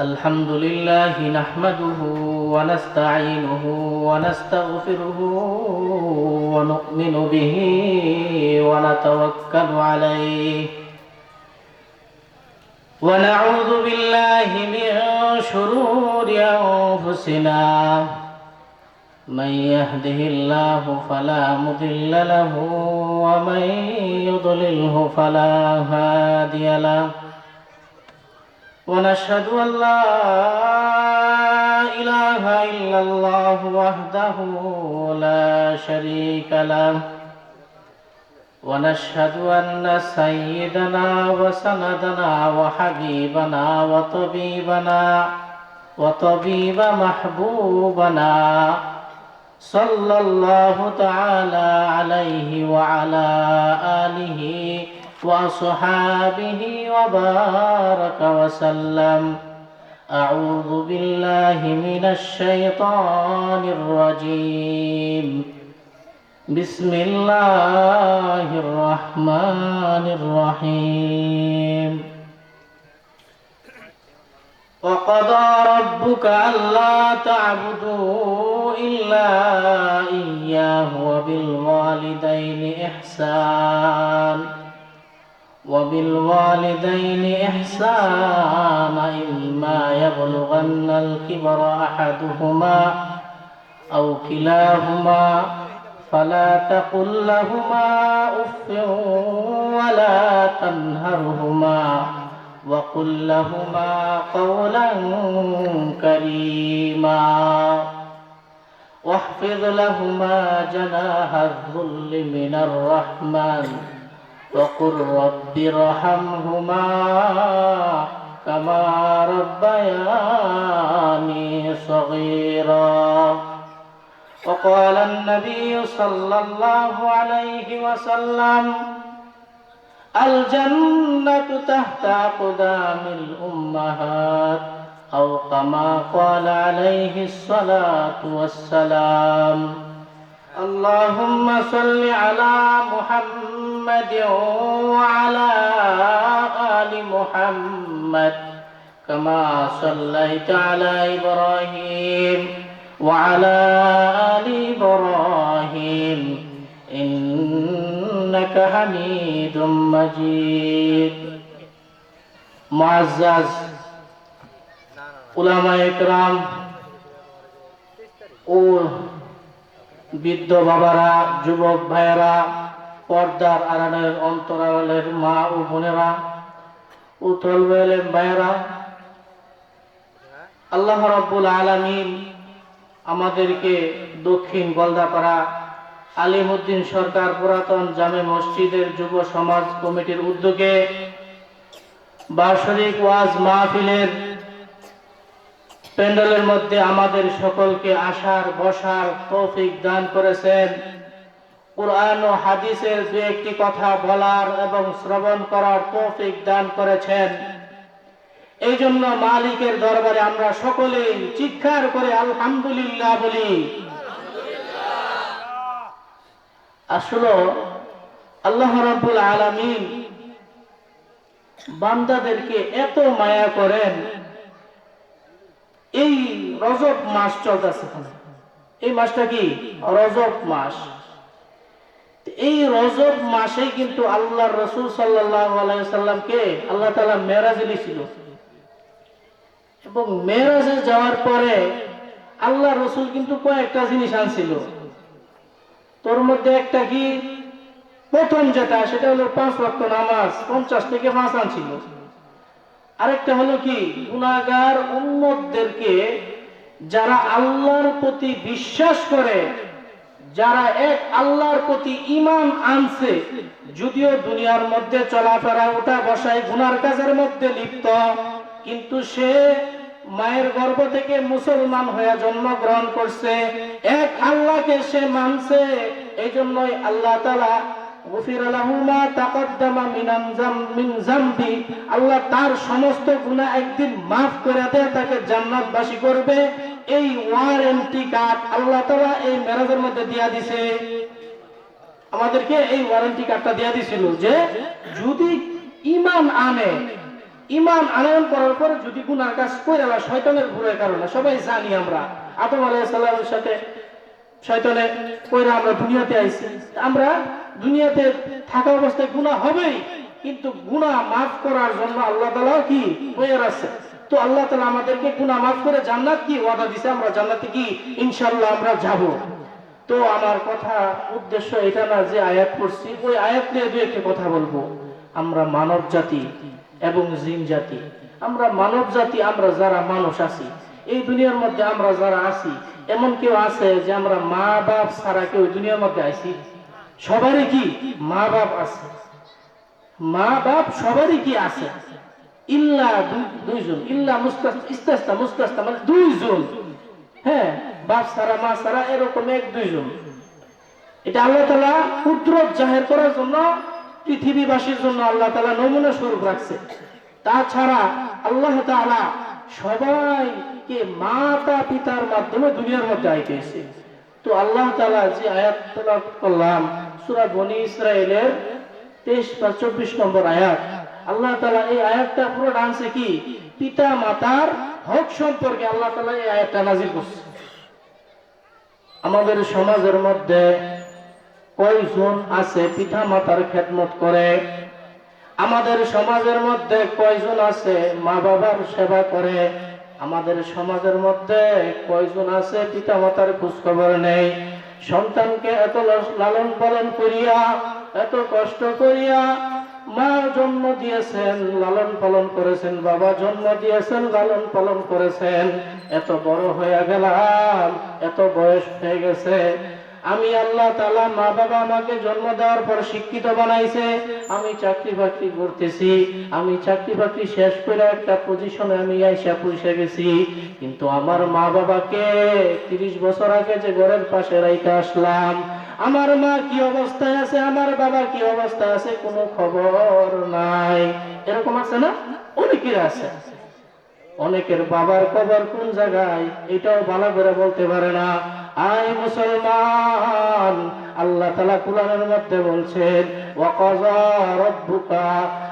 الحمد لله نحمده ونستعينه ونستغفره ونؤمن به ونتوكل عليه ونعوذ بالله من شرور أنفسنا من يهده الله فلا مضل له ومن يضلله فلا هادي له ونشهد أن لا إله إلا الله وحده لا شريك له. ونشهد أن سيدنا وسندنا وحبيبنا وطبيبنا وطبيب محبوبنا صلى الله تعالى عليه وعلى آله وأصحابه وبارك وسلم. أعوذ بالله من الشيطان الرجيم. بسم الله الرحمن الرحيم. وقضى ربك ألا تعبدوا إلا إياه وبالوالدين إحسان. وبالوالدين إحسانا إما يبلغن الكبر أحدهما أو كلاهما فلا تقل لهما أف ولا تنهرهما وقل لهما قولا كريما. واحفظ لهما جناح الذل من الرحمن. وقل رب ارحمهما كما ربياني صغيرا وقال النبي صلى الله عليه وسلم الجنة تحت أقدام الأمهات أو كما قال عليه الصلاة والسلام اللهم صل على محمد وعلى آل محمد كما صليت على إبراهيم وعلى آل إبراهيم إنك حميد مجيد معزز علماء إكرام ও বৃদ্ধ বাবারা যুবক ভাইয়েরা পর্দার আড়ালের অন্তরালের মা ও বোনেরা উতল বেলের ভাইয়েরা, আল্লাহ রাব্বুল আলামিন আমাদেরকে দক্ষিণ গলদাপাড়া আলিমউদ্দিন সরকার পুরাতন জামে মসজিদের যুব সমাজ কমিটির উদ্যোগে বার্ষিক ওয়াজ মাহফিলের প্যান্ডেলের মধ্যে আমাদের সকলকে আসার, বসার তৌফিক দান করেছেন। কোরআন ও হাদিসের দু একটি কথা বলার এবং শ্রবণ করার তৌফিক দান করেছেন। এই জন্য মালিকের দরবারে আমরা সকলেই চিৎকার করে আলহামদুলিল্লাহ বলি। আসলে আল্লাহ রাব্বুল আলামিন বান্দাদেরকে এত মায়া করেন, এই রজব মাস চলতেছে। এই মাসটা কি? রজব মাস। এই রজব মাসে কিন্তু আল্লাহ রসুল সাল্লামকে আল্লাহ তালা মেরাজে দিয়েছিল এবং মেরাজে যাওয়ার পরে আল্লাহ রসুল কিন্তু কয়েকটা জিনিস আনছিল। তোর মধ্যে একটা কি? প্রথম যেটা, সেটা হলো পাঁচ রক্ত নামাজ, পঞ্চাশ থেকে পাঁচ আনছিল। আরেকটা হলো কি? গুণাগার উম্মতদেরকে যারা আল্লাহর প্রতি বিশ্বাস করে যারা এক আল্লাহর প্রতি ইমান আনছে, যদিও দুনিয়ার মধ্যে চলাফেরা ওঠা বসায়, গুনার কাজের মধ্যে লিপ্ত, কিন্তু সে মায়ের গর্ভ থেকে মুসলমান হয়ে জন্মগ্রহণ করছে। এক আল্লাহকে সে মানছে এই জন্যই আল্লাহ তালা আল্লাহ তার সমস্ত গুণা একদিন মাফ করে দেয়, তাকে জান্নাতবাসী করবে। এই ওয়ারেন্টি কার্ড আল্লাহ তালা এই মেরাজের মধ্যে দিয়া দিছে। আমাদেরকে এই ওয়ারেন্টি কার্ডটা দিয়া দিছিল যে, যদি ইমান আনে ইমান আনয়ন করার পরে যদি গুনার কাজ করে শয়তানের ভুলের কারণে, সবাই জানি আমরা। আদম আলাইহিস সালামের সাথে শয়তানে কইরা আমরা দুনিয়াতে আইছি। আমরা দুনিয়াতে থাকা অবস্থায় গুনাহ হবেই, কিন্তু গুনাহ মাফ করার জন্য আল্লাহ তাআলা কি বইয়ের আছে? তো আল্লাহ তাআলা আমাদেরকে গুনাহ মাফ করে জান্নাত কি ওয়াদা দিছে? আমরা জান্নাতে কি ইনশাআল্লাহ আমরা যাব? তো আমার কথা, উদ্দেশ্য এটা না যে আয়াত পড়ছি, ওই আয়াত নিয়ে দু একটা কথা বলব। আমরা মানব জাতি এবং জিন জাতি। আমরা মানব জাতি, আমরা যারা মানুষ আছি, এই দুনিয়ার মধ্যে আমরা যারা আছি এমন কেউ আছে যে আমরা মা বাপ ছাড়া কেউ দুনিয়ার মধ্যে আইছি? সবারই কি মা বাপ আছে? মা বাপ সবারই কি আছে? ইল্লা দুইজন। ইল্লা মুস্তাস ইস্তাস্তা, মুস্তাস্তা মানে দুইজন। হ্যাঁ বাপ ছাড়া, মা ছাড়া এরকম এক, দুইজন। এটা আল্লাহ তালা কুদরত জাহের করার জন্য পৃথিবীবাসীর জন্য আল্লাহ তালা নমুনা স্বরূপ রাখছে। তাছাড়া আল্লাহ তাআলা সবাইকে মাতা পিতার মাধ্যমে দুনিয়ার মধ্যে আইতেছে তো আল্লাহ তাআলা যে আয়াত করলাম, সূরা বনি ইসরাইলের তেইশ বা চব্বিশ নম্বর আয়াত, আল্লাহ তাআলা এই আয়াতটা পুরো ডান্সে কি? পিতা মাতার হক সম্পর্কে আল্লাহ তালা এই আয়াতটা নাজিল করছে। আমাদের সমাজের মধ্যে কয়জন আছে পিতা মাতার খেদমত করে? আমাদের সমাজের মধ্যে কয়জন আছে মা বাবার সেবা করে? আমাদের সমাজের মধ্যে কয়জন আছে পিতা মাতার খোঁজখবর নেই? সন্তানকে এত লালন পালন করিয়া, এত কষ্ট করিয়া মা জন্ম দিয়েছেন, লালন পালন করেছেন, বাবা জন্ম দিয়েছেন, লালন পালন করেছেন। এত বড় হয়ে গেলাম, এত বয়স হয়ে গেছে আমি আল্লাহ তালা মা বাবা আমাকে জন্ম দেওয়ার পর শিক্ষিত বানাইছে। আমি চাকরি বাকরি করতেছি। আমি চাকরি বাকরি শেষ করে একটা পজিশনে আমি আইসা পৌঁছে গেছি। কিন্তু আমার মা বাবাকে তিরিশ বছর আগে যে ঘরের পাশে রাইতে আসলাম, আমার মা কি অবস্থায় আছে, আমার বাবা কি অবস্থায় আছে কোনো খবর নাই। এরকম আছে না? অনেকের আছে। অনেকের বাবার কবর কোন জায়গায়? এটাও ভালো করে বলতে পারে না। আয় মুসলমান, আল্লাহ তালা কুরআনের মধ্যে বলছেন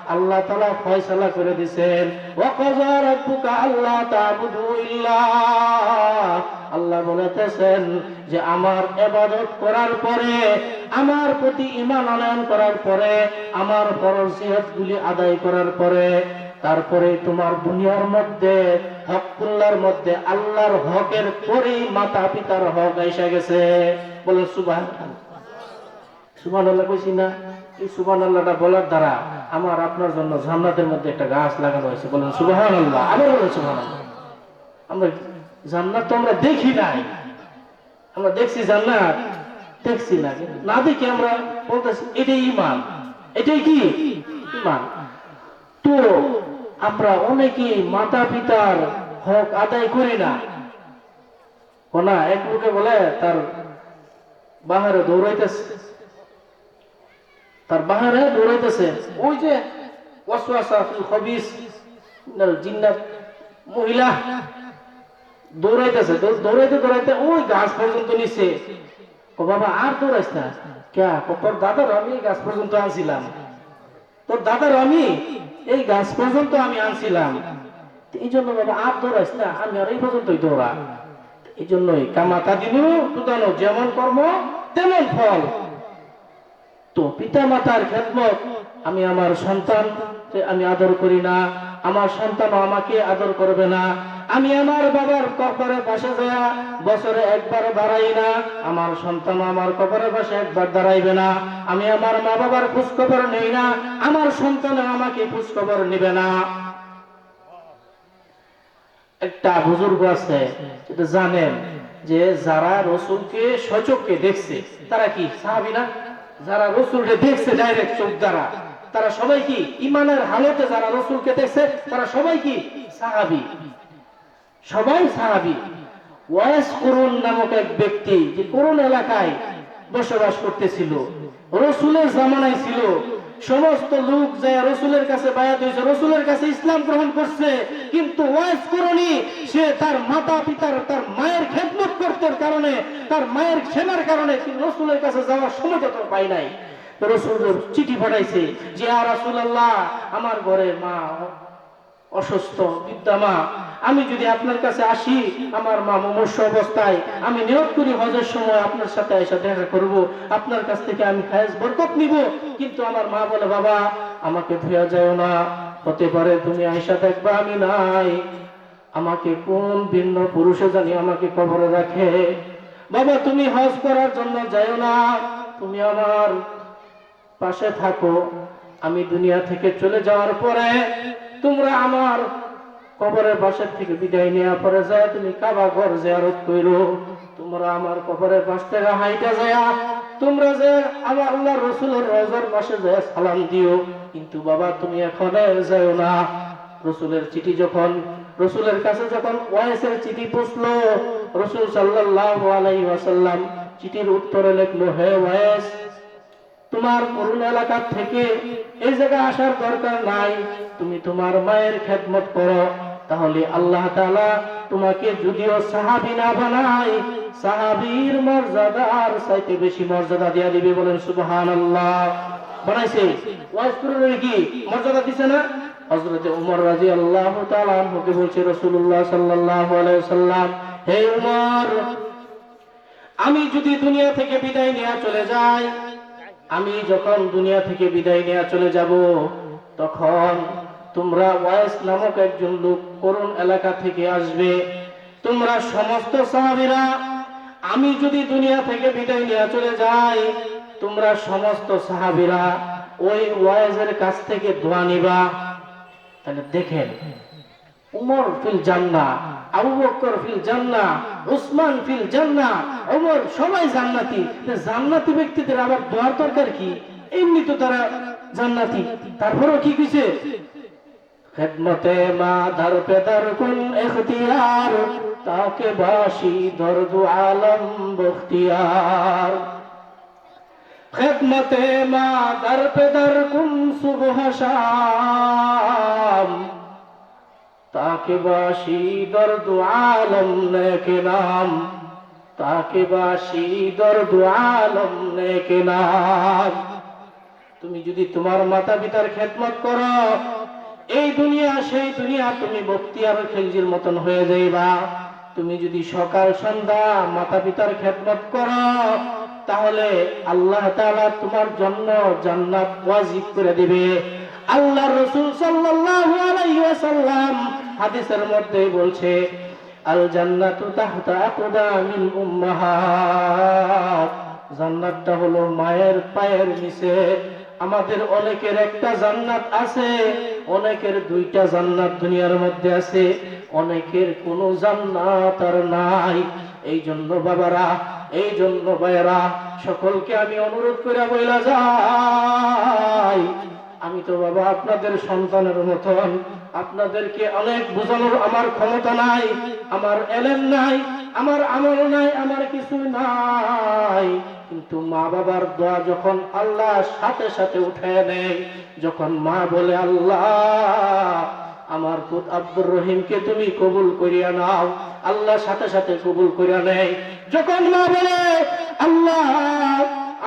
আল্লাহ তালা ফয়সালা করে দিছেন আল্লাহ আল্লাহ বলেতেছেন যে আমার ইবাদত করার পরে, আমার প্রতি ঈমান আনয়ন করার পরে, আমার ফরজ গুলি আদায় করার পরে তারপরে তোমার দুনিয়ার মধ্যে হকুল্লার মধ্যে আল্লাহর হকের পরেই মাতা পিতার হক এসে গেছে। বলে সুবাহ সুবান আল্লাহ কইছি না? এই সুবান আল্লাহটা বলার দ্বারা আমার আপনার জন্য জান্নাতের মধ্যে একটা গাছ লাগানো হয়েছে। বলেন সুবাহান আল্লাহ আবার বলেন আল্লাহ আমরা জান্নাত তো আমরা দেখি নাই। আমরা দেখছি জান্নাত, দেখছি না। না দেখি আমরা বলতেছি, এটাই ইমান এটাই কি? ইমান তো আমরা অনেকেই মাতা পিতার হক আদায় করি না। কোনা এক লোকে বলে তার বাহারে দৌড়াইতেছে। তার বাহারে দৌড়াইতেছে। ওই যে আমি গাছ পর্যন্ত আনছিলাম। তোর দাদার আমি এই গাছ পর্যন্ত আমি আনছিলাম। এই জন্য বাবা আর দৌড়াইস না, আমি আর এই পর্যন্তই দৌড়া। এই জন্যই কামাতা দিনু, দুদানো যেমন কর্ম, তেমন ফল। তো পিতা মাতার খেদমত, আমি আমার সন্তান আমি আদর করি না, আমার সন্তান আমাকে আদর করবে না। আমি আমার বাবার কবরের পাশে যায়া বছরে একবার দাঁড়াই না। আমার সন্তান আমার কবরের পাশে একবার দাঁড়াইবে না। আমি আমার মা বাবার খোঁজ খবর নেই না। আমার সন্তান আমাকে খোঁজ খবর নিবে না। একটা বুজুর্গ আছে জানেন যে যারা রসুলকে সচককে দেখছে, তারা কি সাহাবি না? যারা রসুলকে দেখছে ডাইরেক্ট চোখ দ্বারা, তারা সবাই কি ইমানের হালতে যারা রসুলকে দেখছে, তারা সবাই কি সাহাবি? সবাই সাহাবি। ওয়াস করুন নামক এক ব্যক্তি যে করুন এলাকায় বসবাস করতেছিল, রসুলের জামানায় ছিল, সমস্ত লোক যায় রসুলের কাছে বায়াত হয়েছে, রসুলের কাছে ইসলাম গ্রহণ করছে, কিন্তু ওয়াইস করনি, সে তার মাতা পিতার তার মায়ের খেদমত করতে কারণে, তার মায়ের সেনার কারণে রসুলের কাছে যাওয়ার সময় তো পাই নাই। রসুল চিঠি পাঠাইছে যে আর রাসূলুল্লাহ, আমার ঘরে মা অসুস্থ বিদ্যা মা আমি যদি আপনার কাছে আসি, আমার মা মুমূর্ষ অবস্থায়, আমি নিয়োগ করি হজের সময় আপনার সাথে এসে দেখা করব। আপনার কাছ থেকে আমি খায়েজ বরকত নিব। কিন্তু আমার মা বলে, বাবা, আমাকে ধুয়া যায় না। হতে পারে তুমি আয়সা দেখবা আমি নাই। আমাকে কোন ভিন্ন পুরুষে জানি আমাকে কবরে রাখে। বাবা, তুমি হজ করার জন্য যাও না। তুমি আমার পাশে থাকো। আমি দুনিয়া থেকে চলে যাওয়ার পরে তোমরা আমার কবরের পাশের থেকে বিদায় নেওয়ার পরে যায় তুমি কাবা ঘর জিয়ারত কইরো তোমরা আমার কবরের পাশ থেকে হাইটা যায়, তোমরা যে আমার আল্লাহ রসুলের রোজার পাশে যায় সালাম দিও, কিন্তু বাবা তুমি এখন যাও না। রসুলের চিঠি যখন, রসুলের কাছে যখন ওয়াইসের চিঠি পৌঁছলো, রসুল সাল্লাল্লাহু আলাইহি ওয়াসাল্লাম চিঠির উত্তরে লিখলো, হে ওয়াইস তোমার করুণ এলাকা থেকে এই জায়গায় আসার দরকার নাই। তুমি তোমার মায়ের খেদমত করো। তাহলে আল্লাহ তোমাকে যদিও সাহাবী না বানায়, সাহাবীর মর্যাদার চাইতে বেশি মর্যাদা দিয়া দিবে বলেন সুবহানাল্লাহ। বানাইছে। ওয়াজ করে কি? মর্যাদা দিছে না? হযরতে ওমর রাদিয়াল্লাহু তাআলা আনহুকে বলছে রাসূলুল্লাহ সাল্লাল্লাহু আলাইহি ওয়াসাল্লাম, হে ওমর আমি যদি দুনিয়া থেকে বিদায় নিয়ে চলে যাই আমি যখন দুনিয়া থেকে বিদায় নিয়ে চলে যাব, তখন তোমরা ওয়াইস নামক একজন লোক করুণ এলাকা থেকে আসবে। তোমরা সমস্ত সাহাবীরা, আমি যদি দুনিয়া থেকে বিদায় নিয়ে চলে যাই, তোমরা সমস্ত সাহাবীরা ওই ওয়াইজের কাছ থেকে দোয়া নিবা। তাহলে দেখেন উমর ফিল জান্নাহ, আবু বকর ফিল জান্নাহ, উসমান ফিল জান্নাহ ওমর সবাই জান্নাতি। জান্নাতি ব্যক্তিদের আবার দোয়ার দরকার কি? এমনি তো তারা জান্নাতি। তারপরেও কি কইছে? খেদমতে মা ধার পেদার কুন এখতিয়ার তাকে বাসি দর্দ আলম বখতিয়ার। খেদমতে মা ধার পেদার কোন সুবহ শাম তাকে বাসি দর্দ আলম নেকে নাম। তাকে বাসি দর্দ আলম নেকে নাম। তুমি যদি তোমার মাতা পিতার খেদমত করো, এই দুনিয়া, সেই দুনিয়া তুমি বক্তিয়ার খেলজির মতন হয়ে যাইবা। তুমি যদি সকাল, সন্ধ্যা মাতা পিতার খেদমত করো, তাহলে আল্লাহ তাআলা তোমার জন্য জান্নাত ওয়াজিব করে দিবে। আল্লাহ রসুল সাল্লাল্লাহু আলাইহি ওয়াসাল্লাম হাদিসের মধ্যে বলছে আল জান্নাতু তাহতা আকদামিল উম্মাহাত জান্নাতটা হলো মায়ের পায়ের নিচে। আমাদের অনেকের একটা জান্নাত আছে, অনেকের দুইটা জান্নাত দুনিয়ার মধ্যে আছে, অনেকের কোনো জান্নাত আর নাই। এই জন্য বাবারা এই জন্য ভাইয়েরা, সকলকে আমি অনুরোধ করে বইলা যাই। আমি তো বাবা আপনাদের সন্তানের মতন। আপনাদেরকে অনেক বোঝানোর আমার ক্ষমতা নাই, আমার এলেন নাই, আমার আমল নাই, আমার কিছু নাই। কিন্তু মা বাবার দোয়া যখন আল্লাহ সাথে সাথে উঠে নেয়, যখন মা বলে, আল্লাহ, আমার পুত আব্দুর রহিমকে তুমি কবুল করিয়া নাও। আল্লাহ সাথে সাথে কবুল করিয়া নেয়। যখন মা বলে, আল্লাহ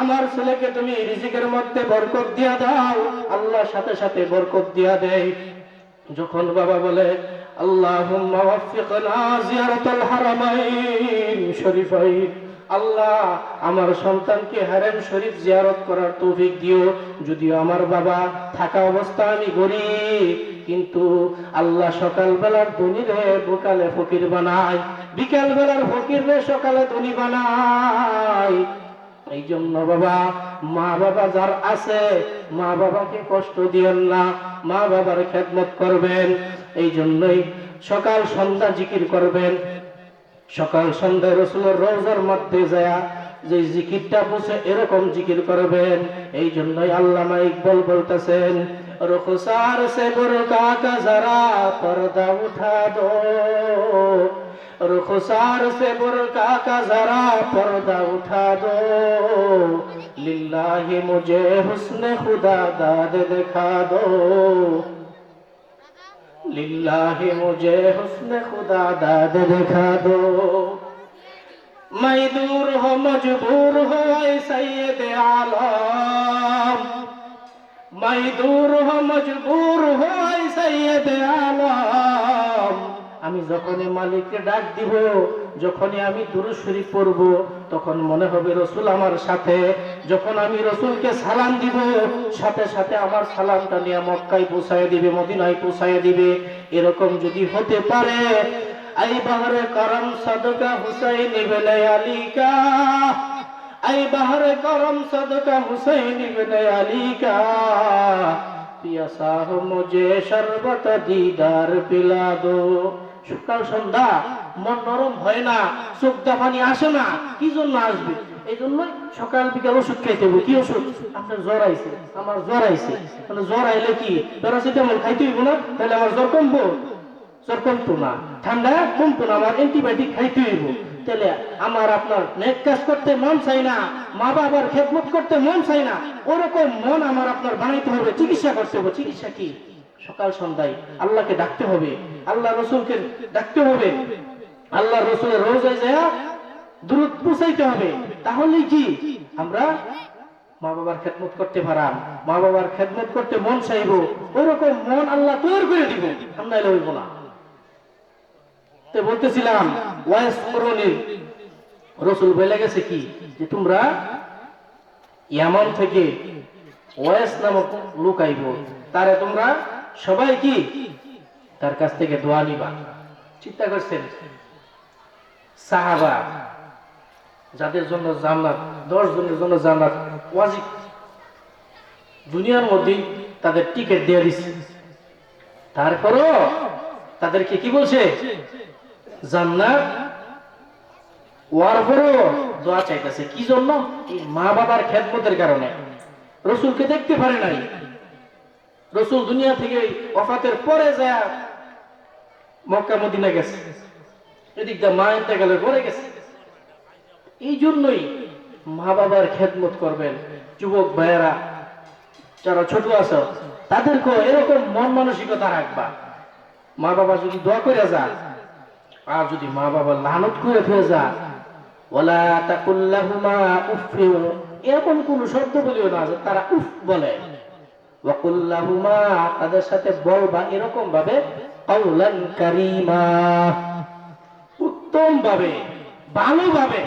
আমার ছেলেকে তুমি রিজিকের মধ্যে বরকত দিয়া দাও, আল্লাহ সাথে সাথে বরকত দিয়া দেয়। যখন বাবা বলে, আল্লাহুম্মা আল্লাহ আমার সন্তানকে হারেম শরীফ জিয়ারত করার তৌফিক দিও। যদিও আমার বাবা থাকা অবস্থা আমি গরিব, কিন্তু আল্লাহ সকাল বেলার ধনী রে বোকালে ফকির বানায়। বিকাল বেলার ফকির রে সকালে ধনী বানায়। এই জন্য বাবা, মা বাবা যার আছে, মা বাবাকে কষ্ট দিয়েন না, মা বাবার খেদমত করবেন এই জন্যই সকাল সন্ধ্যা জিকির করবেন। সকাল সন্ধ্যায় রসুলের রোজার মধ্যে যায় যে জিকিরটা বসে এরকম জিকির করবেন এই জন্যই আল্লামা ইকবল বলতেছেন, রুখসার সে বুরকা কা জরা পর্দা উঠা দো। रुखसार से बुरका का जरा पर्दा उठा दो लिल्लाही मुझे हुस्न खुदा दाद दिखा दो लिल्लाही मुझे हुस्न खुदा दाद दिखा दो मैं दूर हो मजबूर हो सैद आलम मैं दूर हो मजबूर हो सैद आलम আমি যখনই মালিককে ডাক দিব, যখনই আমি দুরূদ শরীফ পড়ব, তখন মনে হবে রসুল আমার সাথে। যখন আমি রসুলকে সালাম দিব, সাথে সাথে আমার সালামটা নিয়ে মক্কায় পৌঁছায় দিবে, মদিনায় পৌঁছায় দিবে। এরকম যদি হতে পারে, আই বাহরে করম সদকা হুসাইন ইবনে আলী কা। আই বাহরে করম সদকা হুসাইন ইবনে আলী কা। পিয়াসা হো মুঝে শরবত দিদার পিলা দো। সকাল সন্ধ্যা, মন নরম হয় না, চোখ পানি আসে না, কি জন্য আসবে? এই জন্য সকাল বিকাল ওষুধ খাইতে হবে। কি ওষুধ? আপনার জ্বর আইছে, আমার জ্বর আইছে। মানে জ্বর আইলে কি? প্যারাসিটামল খাইতে হইব না? তাহলে আমার জ্বর কমবো? জ্বর কমতো না। ঠান্ডা কমতো না, আমার অ্যান্টিবায়োটিক খাইতে হইব। তাহলে আমার আপনার নেক কাজ করতে মন চাই না, মা বাবার খেদমত করতে মন চাই না, ওরকম মন আমার আপনার বানাইতে হবে, চিকিৎসা করতে হবে। চিকিৎসা কি? সকাল সন্ধ্যায় আল্লাহকে ডাকতে হবে, আল্লাহ রসুলকে ডাকতে হবে, আল্লাহ রসুলের রোজায় যায় দূরত পৌঁছাইতে হবে তাহলেই কি? আমরা মা বাবার খেদমত করতে পারাম, মা বাবার খেদমত করতে মন চাইব ওইরকম মন আল্লাহ তৈরি করে দিব, আমরা এলে হইব না। তো বলতেছিলাম, ওয়াইস করণীর, রসুল বলে গেছে কি? যে তোমরা ইয়ামান থেকে ওয়াইস নামক লোক আইব, তারে তোমরা সবাই কি? তার কাছ থেকে দোয়া নিবা। চিন্তা করছেন? সাহাবা, যাদের জন্য জান্নাত, দশ জনের জন্য জান্নাত ওয়াজিব। দুনিয়ার মধ্যেই তাদের টিকিট দিয়ে দিচ্ছে তারপরও তাদেরকে কি বলছে? জান্নাত ওয়ার দোয়া চাইতেছে। কি জন্য? মা বাবার খেদমতের কারণে। রসুলকে দেখতে পারে নাই। রসুল দুনিয়া থেকে অফাতের পরে যায় মক্কা মদিনা গেছে। এদিক দিয়ে মা ইন্তেকালের পরে গেছে। এই জন্যই মা বাবার খেদমত করবেন। যুবক ভাইয়েরা, যারা ছোট আছো তাদেরকে এরকম মন মানসিকতা রাখবা। মা বাবা যদি দোয়া করে যান, আর যদি মা বাবা লানত করে ফেলে যান ওলা তাকুল্লাহুমা উফিউ এরকম কোন শব্দ বলিও না যে তারা উফ বলে। ওয়াকুল্লাহুমা, তাদের সাথে বলবা এরকম ভাবে কাউলান কারিমা। উত্তম ভাবে ভালোভাবে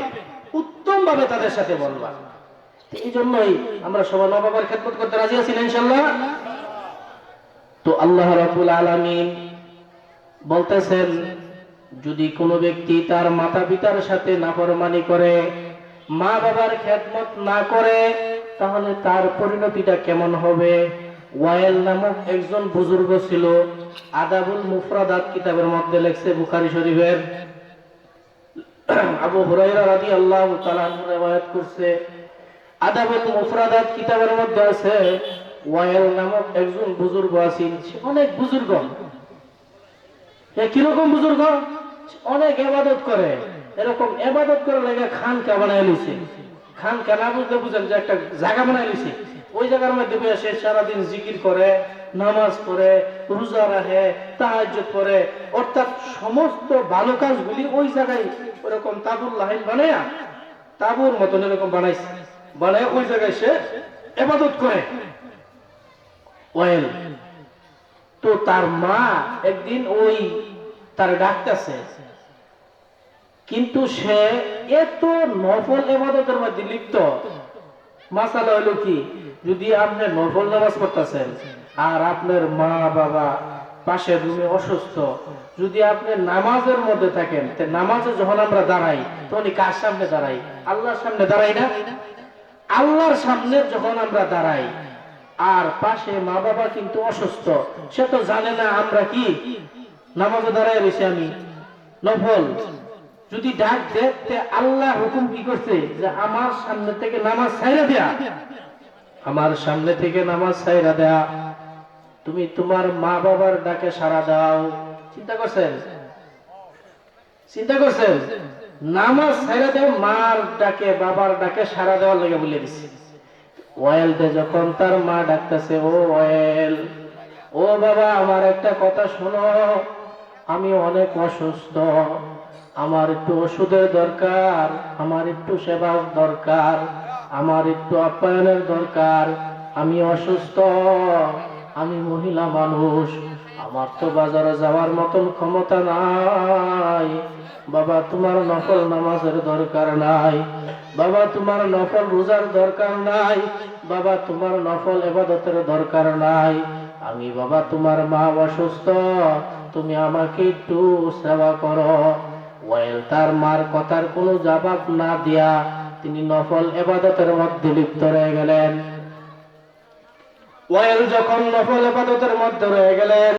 উত্তম ভাবে তাদের সাথে বলবা এই জন্যই আমরা সবাই মা বাবার খেদমত করতে রাজি আছি না ইনশাল্লাহ তো আল্লাহ রাব্বুল আলামিন বলতেছেন, যদি কোনো ব্যক্তি তার মাতা পিতার সাথে নাফরমানি করে মা বাবার খেদমত না করে, তাহলে তার পরিণতিটা কেমন হবে? ওয়াইল নামক একজন বুজুর্গ ছিল, আদাবুল মুফরাদাত কিতাবের মধ্যে লেখছে বুখারী শরীফের। আবু হুরাইরা রাদিয়াল্লাহু তাআলা আনহু করছে, আদাবুল মুফরাদাত কিতাবের মধ্যে আছে, ওয়াইল নামক একজন বুজুর্গ আছেন অনেক বুজুর্গ। কীরকম বুজুর্গ? অনেক এবাদত করে। এরকম এবাদত করে লাগে খানকা বানায় লিছে খানকা না বুঝলে বুঝেন যে একটা জায়গা বানায় লিছে ওই জায়গার মধ্যে বসে সারাদিন জিকির করে, নামাজ পড়ে, রোজা রাখে, তাহাজ্জুদ করে অর্থাৎ সমস্ত ভালো কাজগুলি ওই জায়গায় ওরকম তাবুল লাহিন বানায়া, তাবুর মতন এরকম বানাইছে। বানায় ওই জায়গায় সে এবাদত করে। ওয়েল। তো তার মা একদিন ওই তার ডাকতেছে কিন্তু সে এত নফল এবাদতের মধ্যে লিপ্ত, মাসালা হলো কি? যদি আপনি নফল নামাজ পড়তেছেন আর আপনার মা বাবা পাশের রুমে অসুস্থ, যদি আপনি নামাজের মধ্যে থাকেন নামাজে যখন আমরা দাঁড়াই, তখন কার সামনে দাঁড়াই? আল্লাহর সামনে দাঁড়াই না? আল্লাহর সামনে যখন আমরা দাঁড়াই, আর পাশে মা বাবা কিন্তু অসুস্থ, সে তো জানে না আমরা কি? নামাজে দাঁড়ায় রয়েছি আমি। নফল। যদি ডাক দেখতে আল্লাহ হুকুম কি করছে? যে আমার সামনে থেকে নামাজ ছাইরা দেয়া। আমার সামনে থেকে নামাজ ছাইরা দেয়া। তুমি তোমার মা বাবার ডাকে সাড়া দাও। চিন্তা করছেন? চিন্তা করছেন? নামাজ ছাইরা দেও মার ডাকে, বাবার ডাকে সাড়া দেওয়ার লাগে বলে দিছে। ওয়েল দে, যখন তার মা ডাকতেছে, ও ওয়েল। ও বাবা, আমার একটা কথা শোনো। আমি অনেক অসুস্থ। আমার একটু ওষুধের দরকার, আমার একটু সেবার দরকার, আমার একটু আপ্যায়নের দরকার। আমি অসুস্থ, আমি মহিলা মানুষ, আমার তো বাজারে যাওয়ার মতন ক্ষমতা নাই। বাবা, তোমার নফল নামাজের দরকার নাই। বাবা, তোমার নফল রোজার দরকার নাই। বাবা, তোমার নফল এবাদতের দরকার নাই। আমি, বাবা, তোমার মা অসুস্থ, তুমি আমাকে একটু সেবা করো। তার মার কথার কোনো জবাব না দিয়া তিনি নফল এবাদতের মধ্যে লিপ্ত রয়ে গেলেন। ওয়েল যখন নফল এবাদতের মধ্যে রয়ে গেলেন